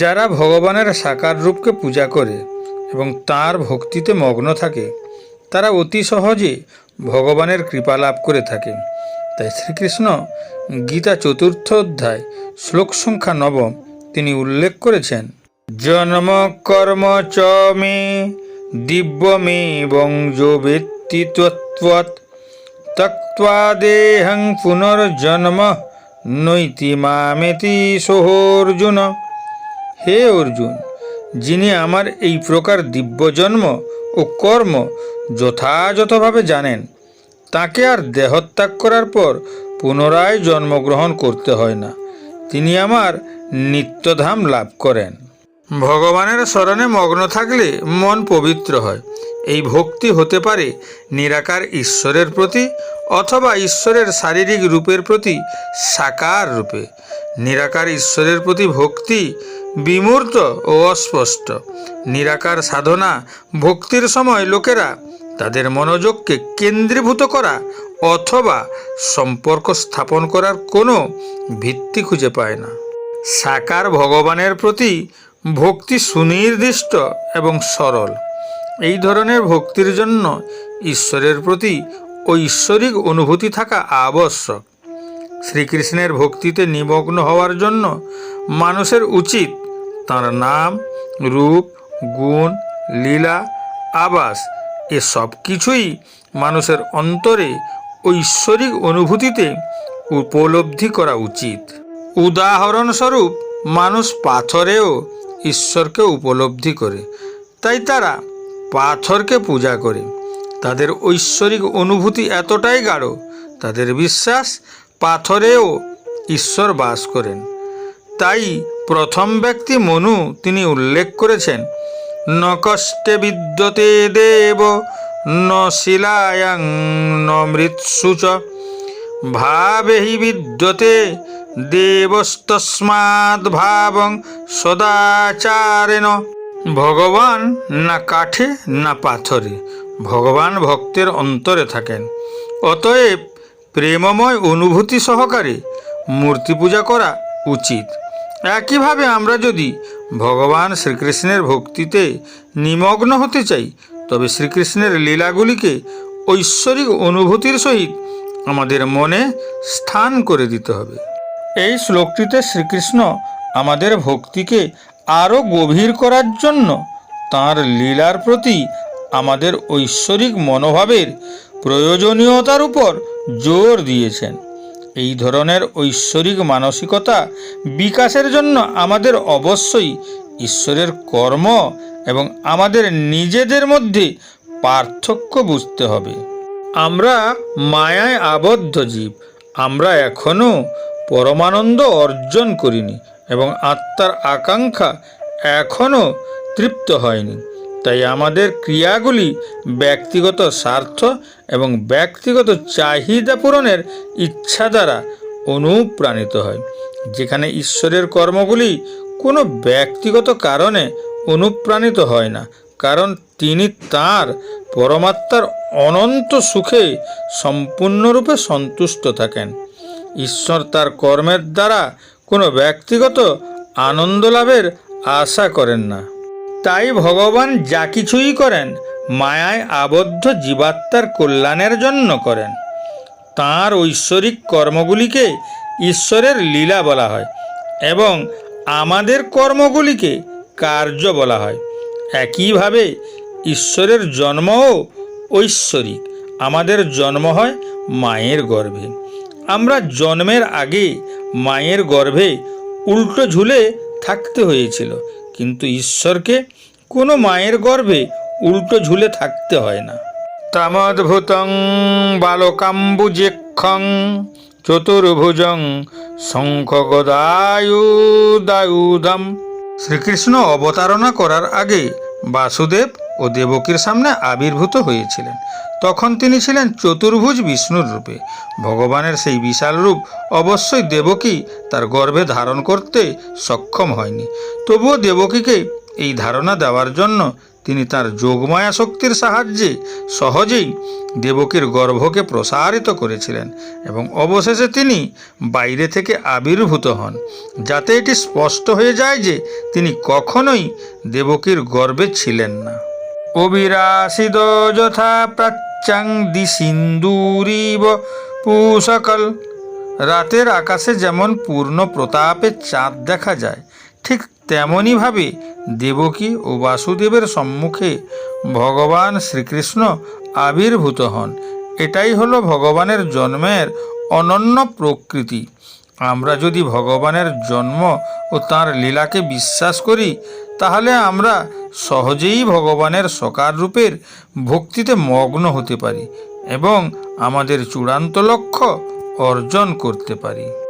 যারা ভগবানের সাকার রূপকে পূজা করে এবং তার ভক্তিতে মগ্ন থাকে, তারা অতি সহজে ভগবানের কৃপা লাভ করে থাকে। তাই শ্রীকৃষ্ণ গীতা চতুর্থ অধ্যায়, শ্লোক সংখ্যা নবম, তিনি উল্লেখ করেছেন, জন্ম কর্ম চ মে দিব্যমে বংজো বেত্তি তত্ত্বৎ পুনর্জন্ম, নৈতি মামেতি সোহর্জুন। হে অর্জুন, যিনি আমার এই প্রকার দিব্য জন্ম ও কর্ম যথাযথভাবে জানেন, তাকে আর দেহত্যাগ করার পর পুনরায় জন্মগ্রহণ করতে হয় না। তিনি আমার নিত্যধাম লাভ করেন। ভগবানের স্মরণে মগ্ন থাকলে মন পবিত্র হয়। এই ভক্তি হতে পারে নিরাকার ঈশ্বরের প্রতি অথবা ঈশ্বরের শারীরিক রূপের প্রতি সাকার রূপে। নিরাকার ঈশ্বরের প্রতি ভক্তি বিমূর্ত ও অস্পষ্ট। নিরাকার সাধনা, ভক্তির সময় লোকেরা তাদের মনোযোগকে কেন্দ্রীভূত করা অথবা সম্পর্ক স্থাপন করার কোনো ভিত্তি খুঁজে পায় না। সাকার ভগবানের প্রতি ভক্তি সুনির্দিষ্ট এবং সরল। এই ধরনের ভক্তির জন্য ঈশ্বরের প্রতি ঐশ্বরিক অনুভূতি থাকা আবশ্যক। শ্রীকৃষ্ণের ভক্তিতে নিমগ্ন হওয়ার জন্য মানুষের উচিত তাঁর নাম, রূপ, গুণ, লীলা, আবাস, এ সব কিছুই মানুষের অন্তরে ঐশ্বরিক অনুভূতিতে উপলব্ধি করা উচিত। উদাহরণস্বরূপ, মানুষ পাথরেও ঈশ্বরকে উপলব্ধি করে, তাই তারা পাথরকে পূজা করে। তাদের ঐশ্বরিক অনুভূতি এতটাই গাঢ়, তাদের বিশ্বাস পাথরেও ঈশ্বর বাস করেন। তাই প্রথম ব্যক্তি মনু তিনি উল্লেখ করেছেন ন কষ্টে বিদ্যতে দেব, ন শিলায়াং ন মৃৎসু চ। ভাবেহি বিদ্যতে দেবস্তস্মাৎ ভাবং সদাচারেণ। ভগবান না কাঠে না পাথরে, ভগবান ভক্তের অন্তরে থাকেন। অতএব প্রেমময় অনুভূতি সহকারে মূর্তি পূজা করা উচিত। একইভাবে আমরা যদি ভগবান শ্রীকৃষ্ণের ভক্তিতে নিমগ্ন হতে চাই, তবে শ্রীকৃষ্ণের লীলাগুলিকে ঐশ্বরিক অনুভূতির সহিত আমাদের মনে স্থান করে দিতে হবে। এই শ্লোকটিতে শ্রীকৃষ্ণ আমাদের ভক্তিকে আরও গভীর করার জন্য তাঁর লীলার প্রতি আমাদের ঐশ্বরিক মনোভাবের প্রয়োজনীয়তার উপর জোর দিয়েছেন। এই ধরনের ঐশ্বরিক মানসিকতা বিকাশের জন্য আমাদের অবশ্যই ঈশ্বরের কর্ম এবং আমাদের নিজেদের মধ্যে পার্থক্য বুঝতে হবে। আমরা মায়ায় আবদ্ধ জীব। আমরা এখনও পরমানন্দ অর্জন করিনি এবং আত্মার আকাঙ্ক্ষা এখনও তৃপ্ত হয়নি। তাই আমাদের ক্রিয়াগুলি ব্যক্তিগত স্বার্থ এবং ব্যক্তিগত চাহিদা পূরণের ইচ্ছা দ্বারা অনুপ্রাণিত হয়, যেখানে ঈশ্বরের কর্মগুলি কোনো ব্যক্তিগত কারণে অনুপ্রাণিত হয় না, কারণ তিনি তার পরমাত্মার অনন্ত সুখে সম্পূর্ণরূপে সন্তুষ্ট থাকেন। ঈশ্বর তার কর্মের দ্বারা কোনো ব্যক্তিগত আনন্দ লাভের আশা করেন না। তাই ভগবান যা কিছুই করেন, মায়ায় আবদ্ধ জীবাত্মার কল্যাণের জন্য করেন। তাঁর ঐশ্বরিক কর্মগুলিকে ঈশ্বরের লীলা বলা হয় এবং আমাদের কর্মগুলিকে কার্য বলা হয়। একইভাবে ঈশ্বরের জন্মও ঐশ্বরিক, আমাদের জন্ম হয় মায়ের গর্ভে। আমরা জন্মের আগে মায়ের গর্ভে উল্টো ঝুলে থাকতে হয়েছিল কিন্তু ঈশ্বরকে কোনো মায়ের গর্ভে উল্টো ঝুলে থাকতে হয় না। তামদ্ভুতং বালকাম্বুজেক্ষং চতুর্ভুজং শঙ্খ গদায়ুদায়ুধম শ্রীকৃষ্ণ অবতারণা করার আগে বাসুদেব ও দেবকীর সামনে আবির্ভূত হয়েছিলেন। তখন তিনি ছিলেন চতুর্ভুজ বিষ্ণুর রূপে। ভগবানের সেই বিশাল রূপ অবশ্যই দেবকী তার গর্ভে ধারণ করতে সক্ষম হয়নি। তবুও দেবকীকে এই ধারণা দেওয়ার জন্য তিনি তার যোগমায়া শক্তির সাহায্যে সহজেই দেবকীর গর্ভকে প্রসারিত করেছিলেন এবং অবশেষে তিনি বাইরে থেকে আবির্ভূত হন, যাতে এটি স্পষ্ট হয়ে যায় যে তিনি কখনোই দেবকীর গর্ভে ছিলেন না। অবিরাসিদ যথা প্রাচ্যাং দিসিন্দুরিব পুষকল রাতের আকাশে যেমন পূর্ণ প্রতাপে চাঁদ দেখা যায়, ঠিক তেমনইভাবে দেবকী ও বাসুদেবের সম্মুখে ভগবান শ্রীকৃষ্ণ আবির্ভূত হন। এটাই হলো ভগবানের জন্মের অনন্য প্রকৃতি। আমরা যদি ভগবানের জন্ম ও তার লীলাকে বিশ্বাস করি তাহলে আমরা সহজেই ভগবানের সকার রূপের ভক্তিতে মগ্ন হতে পারি এবং আমাদের চূড়ান্ত লক্ষ্য অর্জন করতে পারি।